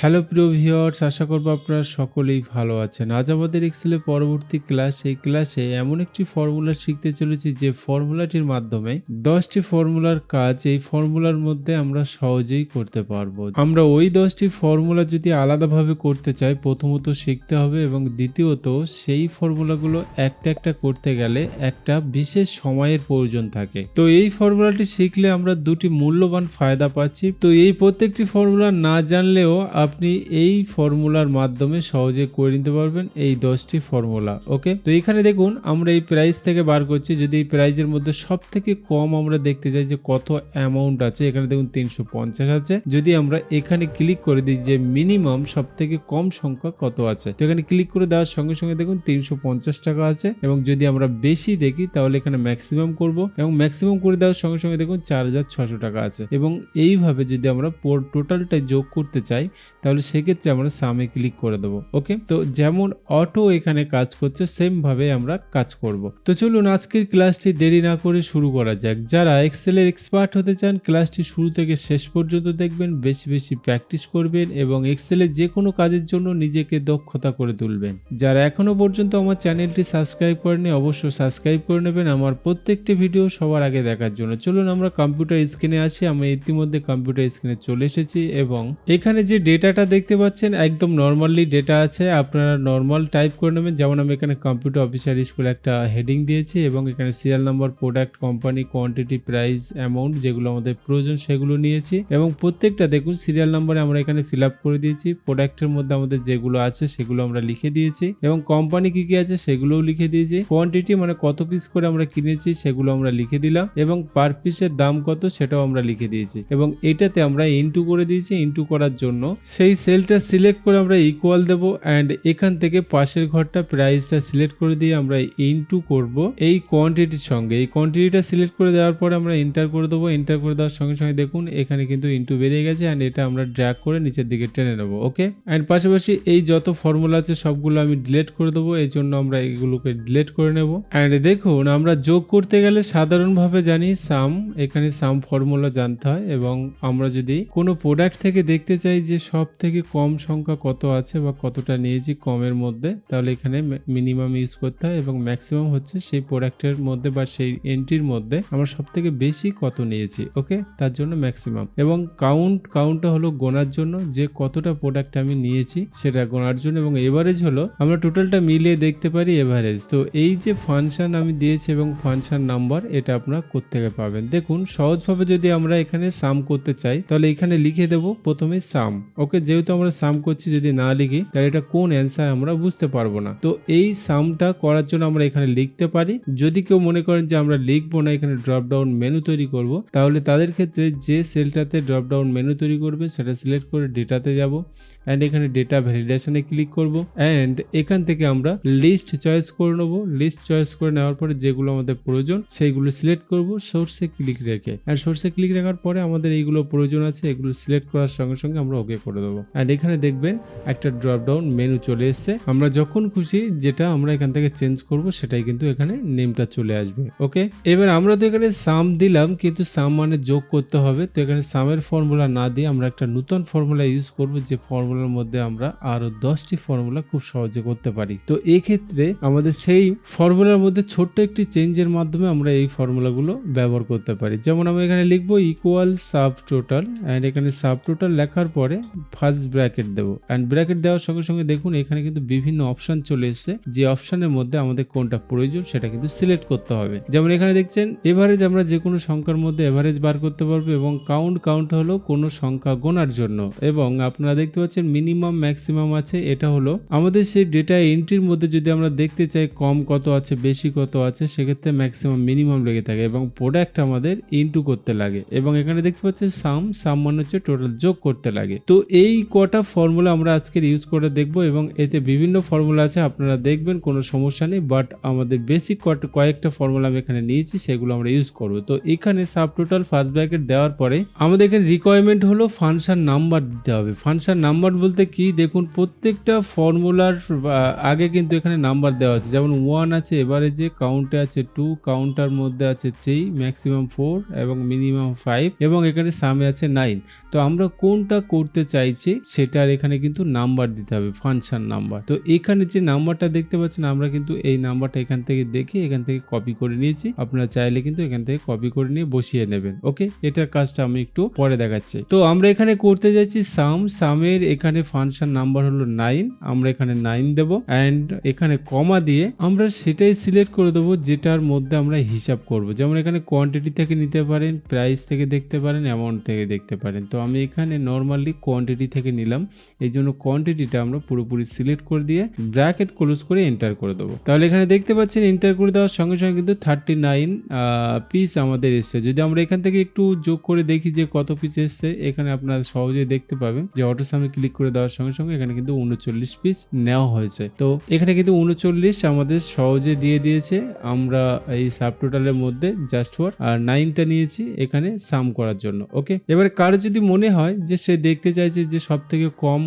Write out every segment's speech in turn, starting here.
Hello প্রিয় viewers আশা করব আপনারা সকলেই ভালো আছেন। আজ আমাদের এক্সেলের পরবর্তী ক্লাস এই ক্লাসে এমন একটি ফর্মুলা শিখতে চলেছি যে ফর্মুলাটির মাধ্যমে দশটি ফর্মুলার কাজ এই ফর্মুলার মধ্যে আমরা সহজেই করতে পারব। আমরা ওই দশটি ফর্মুলা যদি আলাদাভাবে করতে চাই, প্রথমত শিখতে হবে এবং দ্বিতীয়ত সেই ফর্মুলাগুলো একটা একটা করতে গেলে একটা বিশেষ সময়ের প্রয়োজন থাকে। তো এই ফর্মুলাটি শিখলে আমরা দুটি মূল্যবান ফায়দা পাচ্ছি। তো এই প্রত্যেকটি ফর্মুলা না জানলেও আপনি এই ফর্মুলার মাধ্যমে সহজে করে নিতে পারবেন এই দশটি ফর্মুলা, ওকে? তো এখানে দেখুন, আমরা এই প্রাইস থেকে বার করছি। যদি এই প্রাইজের মধ্যে সব থেকে কম আমরা দেখতে চাই যে কত অ্যামাউন্ট আছে, এখানে দেখুন তিনশো পঞ্চাশ আছে। যদি আমরা এখানে ক্লিক করে দিই যে মিনিমাম সব থেকে কম সংখ্যা কত আছে, তো এখানে ক্লিক করে দেওয়ার সঙ্গে সঙ্গে দেখুন তিনশো পঞ্চাশ টাকা আছে এবং যদি আমরা বেশি দেখি তাহলে এখানে ম্যাক্সিমাম করব এবং ম্যাক্সিমাম করে দেওয়ার সঙ্গে সঙ্গে দেখুন চার টাকা আছে। এবং এইভাবে যদি আমরা টোটালটা যোগ করতে চাই তাহলে সেক্ষেত্রে আমরা সামে ক্লিক করে দেবো ওকে তো যেমন অটো এখানে কাজ করছে সেম ভাবে আমরা কাজ করব। তো চলুন আজকের ক্লাসটি দেরি না করে শুরু করা যাক। যারা এক্সেলের এক্সপার্ট হতে চান ক্লাসটি শুরু থেকে শেষ পর্যন্ত দেখবেন, বেশি বেশি প্র্যাকটিস করবেন এবং এক্সেলের যে কোনো কাজের জন্য নিজেকে দক্ষতা করে তুলবেন। যারা এখনও পর্যন্ত আমার চ্যানেলটি সাবস্ক্রাইব করেনি অবশ্যই সাবস্ক্রাইব করে নেবেন। আমার প্রত্যেকটি ভিডিও সবার আগে দেখার জন্য। চলুন আমরা কম্পিউটার স্ক্রিনে আসি। আমি ইতিমধ্যে কম্পিউটার স্ক্রিনে চলে এসেছি এবং এখানে যে ডেটাটা দেখতে পাচ্ছেন, একদম নর্মালি ডেটা আছে। আপনারা নর্মাল টাইপ করে নেবেন। যেমন আমি এখানে কম্পিউটার অফিসার স্কুল একটা হেডিং দিয়েছি এবং এখানে serial number product company quantity price amount যেগুলো আমাদের প্রয়োজন সেগুলো নিয়েছি। এবং প্রত্যেকটা দেখুন সিরিয়াল নাম্বারে আমরা এখানে ফিল আপ করে দিয়েছি। প্রোডাক্টের মধ্যে আমাদের যেগুলো আছে সেগুলো আমরা লিখে দিয়েছি। এবং কোম্পানি কি কি আছে সেগুলোও লিখে দিয়েছি। কোয়ান্টিটি মানে কত পিস করে আমরা কিনেছি সেগুলো আমরা লিখে দিলাম। এবং পার পিসের দাম কত সেটাও আমরা লিখে দিয়েছি। এবং এটাতে আমরা ইনটু করে দিয়েছি। ইনটু করার জন্য সেই সেলটা সিলেক্ট করে আমরা ইকুয়াল দেব অ্যান্ড এখান থেকে পাশের ঘরটা প্রাইসটা সিলেক্ট করে দিয়ে আমরা ইনটু করব এই কোয়ান্টিটির সঙ্গে। এই কোয়ান্টিটিটা সিলেক্ট করে দেওয়ার পরে আমরা এন্টার করে দেবো। এন্টার করে দেওয়ার সঙ্গে সঙ্গে দেখুন, এখানে কিন্তু ইনটু বেরিয়ে গেছে অ্যান্ড এটা আমরা ড্র্যাগ করে নিচের দিকে টেনে নেব ওকে অ্যান্ড পাশাপাশি এই যত ফর্মুলা আছে সবগুলো আমি ডিলেট করে দেবো এই জন্য আমরা এগুলোকে ডিলেট করে নেব। অ্যান্ড দেখুন, আমরা যোগ করতে গেলে সাধারণভাবে জানি সাম এখানে সাম ফর্মুলা জানতে হয় এবং আমরা যদি কোনো প্রোডাক্ট থেকে দেখতে চাই যে সব থেকে কম সংখ্যা কত আছে বা কতটা নিয়েছি কমের মধ্যে, তাহলে এখানে মিনিমাম ইউজ করতে হয় এবং ম্যাক্সিমাম হচ্ছে সেই প্রোডাক্টের মধ্যে বা সেই এন্ট্রির মধ্যে আমরা সব থেকে বেশি কত নিয়েছি ওকে তার জন্য ম্যাক্সিমাম এবং কাউন্ট কাউন্টটা হলো গোনার জন্য, যে কতটা প্রোডাক্ট আমি নিয়েছি সেটা গোনার জন্য এবং এভারেজ হলো আমরা টোটালটা মিলিয়ে দেখতে পারি এভারেজ তো এই যে ফাংশন আমি দিয়েছি এবং ফাংশন নাম্বার এটা আপনারা কোত্থেকে পাবেন? দেখুন, সহজভাবে যদি আমরা এখানে সাম করতে চাই, তাহলে এখানে লিখে দেব প্রথমে সাম ওকে যেহেতু আমরা সাম করছি যদি না লিখি, তাহলে এটা কোন অ্যান্সার আমরা বুঝতে পারব না। তো এই সামটা করার জন্য আমরা এখানে লিখতে পারি। যদি কেউ মনে করেন যে আমরা লিখব না, এখানে ড্রপ ডাউন মেনু তৈরি করব, তাহলে তাদের ক্ষেত্রে যে সেলটাতে ড্রপ ডাউন মেনু তৈরি করবে, সেটা সিলেক্ট করে ডেটাতে যাব অ্যান্ড এখানে ডেটা ভ্যালিডেশনে ক্লিক করব অ্যান্ড এখান থেকে আমরা লিস্ট চয়েস করে নেব। লিস্ট চয়েস করে নেওয়ার পরে যেগুলো আমাদের প্রয়োজন, সেইগুলো সিলেক্ট করব সোর্সে ক্লিক রেখে। অ্যান্ড সোর্সে ক্লিক রাখার পরে আমাদের এইগুলো প্রয়োজন আছে, এগুলো সিলেক্ট করার সঙ্গে সঙ্গে আমরা ওকে করে দেবো। অ্যান্ড এখানে দেখবেন একটা ড্রপ ডাউন মেনু চলে এসছে। আমরা যখন খুশি যেটা আমরা এখান থেকে চেঞ্জ করব, সেটাই কিন্তু এখানে নেমটা চলে আসবে। ওকে এবার আমরা তো এখানে সাম দিলাম, কিন্তু সাম মানে যোগ করতে হবে। তো এখানে সামের ফর্মুলা না দিয়ে আমরা একটা নতুন ফর্মুলা ইউজ করব, যে ফর্মুলার মধ্যে আমরা আরও দশটি ফর্মুলা খুব সহজে করতে পারি। তো এই ক্ষেত্রে আমাদের সেই ফর্মুলার মধ্যে ছোট্ট একটি চেঞ্জের মাধ্যমে আমরা এই ফর্মুলাগুলো ব্যবহার করতে পারি। যেমন আমরা এখানে লিখব ইকুয়াল সাব টোটাল অ্যান্ড এখানে সাব টোটাল লেখার পরে ফার্স্ট ব্র্যাকেট দেবো। অ্যান্ড ব্র্যাকেট দেওয়ার সঙ্গে সঙ্গে দেখুন, এখানে কিন্তু বিভিন্ন অপশন চলে এসেছে। যে অপশনের মধ্যে আমাদের কোনটা প্রয়োজন, সেটা কিন্তু সিলেক্ট করতে হবে। যেমন এখানে দেখছেন এভারেজ আমরা যে কোনো সংখ্যার মধ্যে এভারেজ বার করতে পারব এবং কাউন্ট কাউন্ট হলো কোনো সংখ্যা গোনার জন্য। এবং আপনারা দেখতে পাচ্ছেন মিনিমাম ম্যাক্সিমাম আছে, এটা হলো আমাদের সেই ডেটা এন্ট্রির মধ্যে যদি আমরা দেখতে চাই, কম কত আছে, বেশি কত আছে, সেক্ষেত্রে ম্যাক্সিমাম মিনিমাম লেগে থাকে এবং প্রোডাক্ট আমাদের ইনটু করতে লাগে। এবং এখানে দেখতে পাচ্ছেন সাম সাম মানে হচ্ছে টোটাল যোগ করতে লাগে। তো এই কটা ফর্মুলা আমরা আজকের ইউজ করে দেখব এবং এতে বিভিন্ন ফর্মুলা আছে, আপনারা দেখবেন, কোনো সমস্যা নেই বাট আমাদের বেসিক কয়েকটা ফর্মুলা আমি এখানে নিয়েছি, সেগুলো আমরা ইউজ করব। তো এখানে সাব টোটাল ফার্স্ট ব্র্যাকেট দেওয়ার পরে আমাদের এখানে রিকোয়ারমেন্ট হলো ফাংশন নাম্বার দিতে হবে। ফাংশন নাম্বার বলতে কি? দেখুন, প্রত্যেকটা ফর্মুলার আগে কিন্তু এখানে নাম্বার দেওয়া আছে। যেমন ওয়ান আছে, এবারে যে কাউন্টে আছে টু কাউন্টার মধ্যে আছে থ্রি ম্যাক্সিমাম ফোর এবং মিনিমাম ফাইভ এবং এখানে সামে আছে নাইন তো আমরা কোনটা করতে চাইছি? চাইছি সেটার এখানে কিন্তু নাম্বার দিতে হবে ফাংশন নাম্বার তো এখানে যে নাম্বারটা দেখতে পাচ্ছেন, আমরা কিন্তু এই নাম্বারটা এখান থেকে দেখে এখান থেকে কপি করে নিয়েছি। আপনারা চাইলে কিন্তু এখান থেকে কপি করে নিয়ে বসিয়ে নেবেন ওকে এটার কাজটা আমি একটু পরে দেখাচ্ছি। তো আমরা এখানে করতে যাচ্ছি সাম সামের এখানে ফাংশন নাম্বার হলো নাইন আমরা এখানে নাইন দেবো অ্যান্ড এখানে কমা দিয়ে আমরা সেটাই সিলেক্ট করে দেবো, যেটার মধ্যে আমরা হিসাব করব। যেমন এখানে কোয়ান্টিটি থেকে নিতে পারেন প্রাইস থেকে দেখতে পারেন অ্যামাউন্ট থেকে দেখতে পারেন। তো আমি এখানে নর্মালি কোয়ান্টিটি থেকে নিলাম, এই জন্য কোয়ান্টিটিটা আমরা পুরোপুরি সিলেক্ট করে দিয়ে ব্র্যাকেট ক্লোজ করে এন্টার করে দেবো। তাহলে এখানে দেখতে পাচ্ছেন এন্টার করে দেওয়ার সঙ্গে সঙ্গে কিন্তু থার্টি নাইন পিস আমাদের এসছে। যদি আমরা এখান থেকে একটু যোগ করে দেখি যে কত পিস এসছে, এখানে আপনারা সহজেই দেখতে পাবেন যে অটো সামে ক্লিক করে দেওয়ার সঙ্গে সঙ্গে এখানে কিন্তু উনচল্লিশ পিস নেওয়া হয়েছে। তো এখানে কিন্তু উনচল্লিশ আমাদের সহজে দিয়ে দিয়েছে। আমরা এই সাব টোটালের মধ্যে জাস্ট ফর আর নাইনটা নিয়েছি এখানে সাম করার জন্য। ওকে এবারে কারও যদি মনে হয় যে সে দেখতে চাইছে যে সব থেকে কম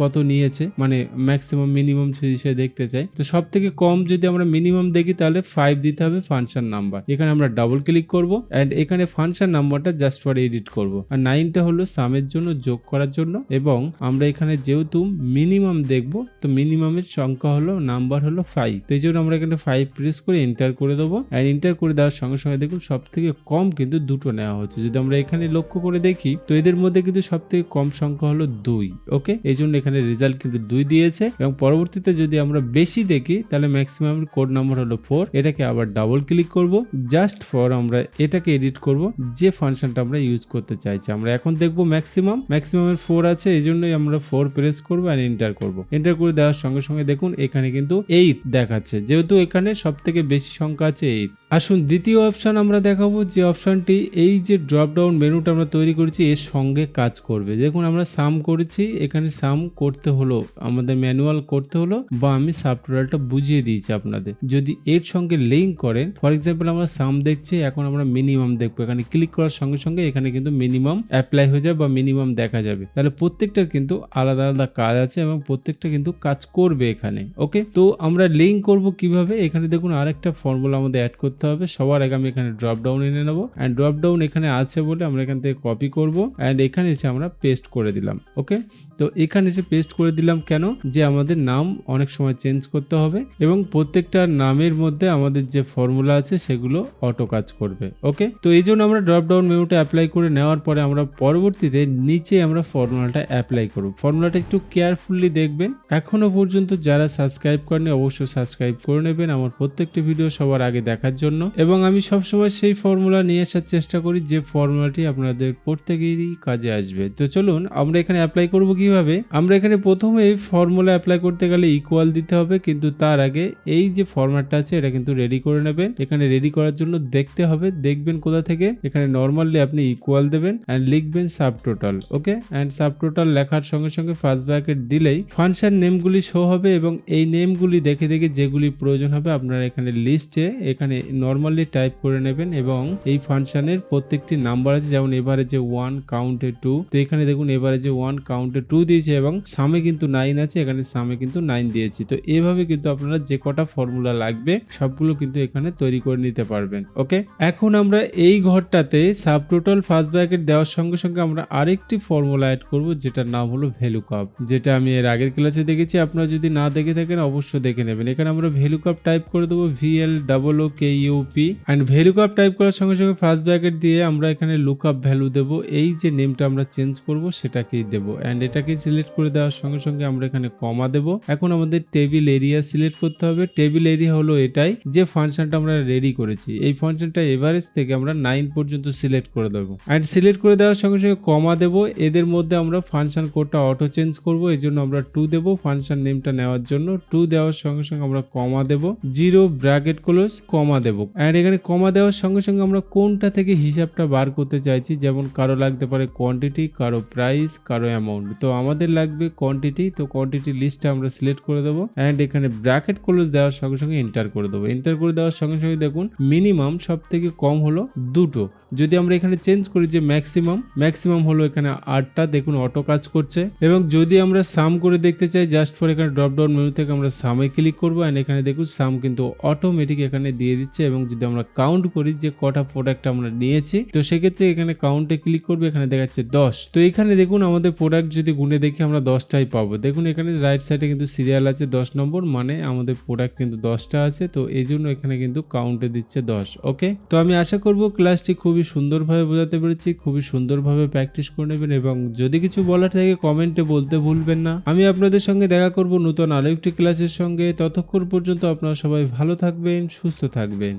কত নিয়েছে মানে ম্যাক্সিমাম মিনিমাম সে দেখতে চাই তো সব থেকে কম যদি আমরা মিনিমাম দেখি, তাহলে ফাইভ দিতে হবে ফাংশন নাম্বার এখানে আমরা ডাবল ক্লিক করব অ্যান্ড এখানে ফাংশন নাম্বারটা জাস্ট ফর এডিট করব। আর নাইনটা হলো সামের জন্য, যোগ করার জন্য, এবং আমরা এখানে যেহেতু মিনিমাম দেখব, তো মিনিমামের সংখ্যা হলো নাম্বার হলো ফাইভ তো এই জন্য আমরা এখানে ফাইভ প্রেস করে এন্টার করে দেবো অ্যান্ড এন্টার করে দেওয়ার সঙ্গে সঙ্গে দেখুন সব থেকে কম কিন্তু দুটো নেওয়া হচ্ছে। যদি আমরা এখানে লক্ষ্য করে দেখি, তো এদের মধ্যে কিন্তু সব থেকে কম সংখ্যা হলো দুই ওকে এই জন্য এখানে রেজাল্ট কিন্তু দুই দিয়েছে এবং পরবর্তীতে যদি আমরা বেশি দেখি, তাহলে ম্যাক্সিমাম কোড নাম্বার হলো ফোর এটাকে আবার ডাবল ক্লিক করব। জাস্ট ফর আমরা এটাকে এডিট করব, যে ফাংশনটা আমরা ইউজ করতে চাইছি। আমরা এখন দেখব ম্যাক্সিমাম ম্যাক্সিমামের ফোর আছে, এই জন্যই আমরা ফোর প্রেস করব আর এন্টার করব। এন্টার করে দেওয়ার সঙ্গে সঙ্গে দেখুন, এখানে কিন্তু এইট দেখাচ্ছে। যেহেতু এখানে সব থেকে বেশি সংখ্যা আছে এইট আসুন দ্বিতীয় অপশন আমরা দেখাবো, যে অপশনটি এই যে ড্রপ ডাউন মেনুটা আমরা তৈরি করেছি, এর সঙ্গে কাজ করবে। দেখুন আমরা সাম করেছি, এখানে সাম করতে হলো, আমাদের ম্যানুয়াল করতে হলো বা আমি সাবটোটালটা বুঝিয়ে দিয়েছি আপনাদের। যদি এর সঙ্গে লিঙ্ক করেন ফর এক্সাম্পল আমরা সাম দেখছি, এখন আমরা মিনিমাম দেখব। এখানে ক্লিক করার সঙ্গে সঙ্গে এখানে কিন্তু মিনিমাম অ্যাপ্লাই হয়ে যাবে বা মিনিমাম দেখা যাবে। তাহলে প্রত্যেকটার কিন্তু আলাদা আলাদা কাজ আছে এবং প্রত্যেকটা কিন্তু কাজ করবে এখানে ওকে তো আমরা লিঙ্ক করব কীভাবে? এখানে দেখুন আরেকটা ফর্মুলা আমাদের অ্যাড করতে হবে। সবার আগে আমি এখানে ড্রপ ডাউন এনে নেব। অ্যান্ড ড্রপ ডাউন এখানে আছে বলে আমরা এখান থেকে কপি করব। অ্যান্ড এখানে এসে আমরা পেস্ট করে দিলাম। ওকে তো এখানে এসে পেস্ট করে দিলাম কেন? যে আমাদের নাম অনেক সময় চেঞ্জ করতে হবে এবং প্রত্যেকটা নামের মধ্যে আমাদের যে ফর্মুলা আছে সেগুলো অটো কাজ করবে ওকে তো এই জন্য আমরা ড্রপ ডাউন মেনুটা অ্যাপ্লাই করে নেওয়ার পরে আমরা পরবর্তীতে নিচে আমরা ফর্মুলাটা অ্যাপ্লাই করব। ফর্মুলাটা একটু কেয়ারফুলি দেখবেন। এখনও পর্যন্ত যারা সাবস্ক্রাইব করেনি অবশ্যই সাবস্ক্রাইব করে নেবেন। আমার প্রত্যেকটি ভিডিও সবার আগে দেখার জন্য। এবং আমি সবসময় সেই ফর্মুলা নিয়ে আসার চেষ্টা করি যে ফর্মুলাটি আপনাদের প্রত্যেকেরই কাজে আসবে। তো চলুন, আমরা এখানে অ্যাপ্লাই করব কীভাবে? আমরা এখানে প্রথমে ফর্মুলা অ্যাপ্লাই করতে গেলে ইকুয়াল দিতে হবে, কিন্তু তার আগে এই যে ফরম্যাটটা আছে, এটা কিন্তু রেডি করে নেবেন। এখানে রেডি করার জন্য দেখতে হবে, দেখবেন কোথা থেকে? এখানে নর্মালি আপনি ইকুয়াল দেবেন অ্যান্ড লিখবেন sub total okay and sub total লেখার সঙ্গে সঙ্গে ফার্স্ট ব্র্যাকেট দিলেই ফাংশন নেমগুলি শো হবে এবং এই নেমগুলি দেখে দেখে যেগুলি প্রয়োজন হবে আপনারা এখানে লিস্টে এখানে নর্মালি টাইপ করে নেবেন এবং এই ফাংশনের প্রত্যেকটি নাম্বার আছে, যেমন এবারে যে ওয়ান কাউন্টে টু তো এখানে দেখুন, এবারে যে ওয়ান কাউন্টে টু দিয়েছি এবং সামে কিন্তু নাইন আছে, এখানে সামে কিন্তু নাইন দিয়েছি। তো এভাবে কিন্তু আপনারা যে কটা ফর্মুলা লাগবে, সবগুলো কিন্তু এখানে তৈরি করে নিতে পারবেন, ওকে? এখন আমরা এই ঘরটাতে সাব টোটাল ফার্স্ট ব্র্যাকেট দেওয়ার সঙ্গে সঙ্গে আমরা আরেকটি ফর্মুলা অ্যাড করব, যেটার নাম হলো ভ্যালু কাপ যেটা আমি এর আগের ক্লাসে দেখেছি, আপনারা যদি না দেখে থাকেন অবশ্যই দেখে নেবেন। এখানে আমরা ভ্যালু কাপ টাইপ করে দেবো VL double O K UP and value cup type করার সঙ্গে সঙ্গে ফার্স্ট ব্র্যাকেট দিয়ে আমরা এখানে লুক আপ ভ্যালু দেবো। এই যে নেমটা আমরা চেঞ্জ করব, সেটাকেই দেবো। অ্যান্ড এটাকে সিলেক্ট করে দেওয়ার সঙ্গে সঙ্গে আমরা এখানে কমা দেবো। এখন আমাদের টেবিল এরিয়া সিলেক্ট করতে হবে। টেবিল এরিয়া হলো এটাই যে ফাংশনটা আমরা রেডি করেছি। এই ফাংশনটা এভারেজ থেকে আমরা নাইন পর্যন্ত সিলেক্ট করে দেবো। অ্যান্ড সিলেক্ট করে দেওয়ার সঙ্গে সঙ্গে কমা দেবো। এদের মধ্যে আমরা ফাংশন কোডটা অটো চেঞ্জ করব। এই জন্য আমরা টু দেবো। ফাংশন নেমটা নেওয়ার জন্য টু দেওয়ার সঙ্গে সঙ্গে আমরা কমা দেবো। জিরো ব্র্যাকেট ক্লোজ কমা দেবো। অ্যান্ড এখানে কমা দেওয়ার সঙ্গে সঙ্গে আমরা কোনটা থেকে হিসাবটা বার করতে চাইছি? যেমন কারও লাগতে পারে কোয়ান্টিটি কারও প্রাইস কারও অ্যামাউন্ট তো আমাদের লাগবে কোয়ান্টিটি তো কোয়ান্টিটি লিস্টটা আমরা সিলেক্ট করে দেবো অ্যান্ড এখানে ব্র্যাকেট ক্লোজ দেওয়ার সঙ্গে সঙ্গে এন্টার করে দেবো। এন্টার করে দেওয়ার সঙ্গে সঙ্গে দেখুন মিনিমাম সব থেকে কম হলো দুটো। যদি আমরা এখানে চেঞ্জ করি যে ম্যাক্সিমাম ম্যাক্সিমাম হলো এখানে আটটা, দেখুন অটো কাজ করছে। এবং যদি আমরা সাম করে দেখতে চাই জাস্ট ফর এখানে ড্রপ ডাউন মেনু থেকে আমরা সামে ক্লিক করব অ্যান্ড এখানে দেখুন সাম কিন্তু অটোমেটিক এখানে দিয়ে দিচ্ছে এবং যদি আমরা কাউন্ট করি যে কটা প্রোডাক্ট আমরা নিয়েছি, তো সেক্ষেত্রে এখানে কাউন্টে ক্লিক করবে, এখানে দেখাচ্ছে দশ। তো এখানে দেখুন আমাদের আমাদের প্রোডাক্ট যদি গুনে দেখি আমরা দশটাই পাবো। দেখুন, এখানে রাইট সাইডে কিন্তু সিরিয়াল আছে দশ নম্বর মানে আমাদের প্রোডাক্ট কিন্তু দশটা আছে, তো এই জন্য এখানে কিন্তু কাউন্টে দিচ্ছে দশ ওকে তো আমি আশা করব ক্লাসটি খুবই সুন্দরভাবে বোঝাতে পেরেছি, খুবই সুন্দরভাবে প্র্যাকটিস করে নেবেন এবং যদি কিছু বলার থাকে কমেন্টে বলতে ভুলবেন না। আমি আপনাদের সঙ্গে দেখা করব নতুন আরও একটি ক্লাসের সঙ্গে, ততক্ষণ পর্যন্ত আপনারা সবাই ভালো থাকবেন, সুস্থ থাকবেন।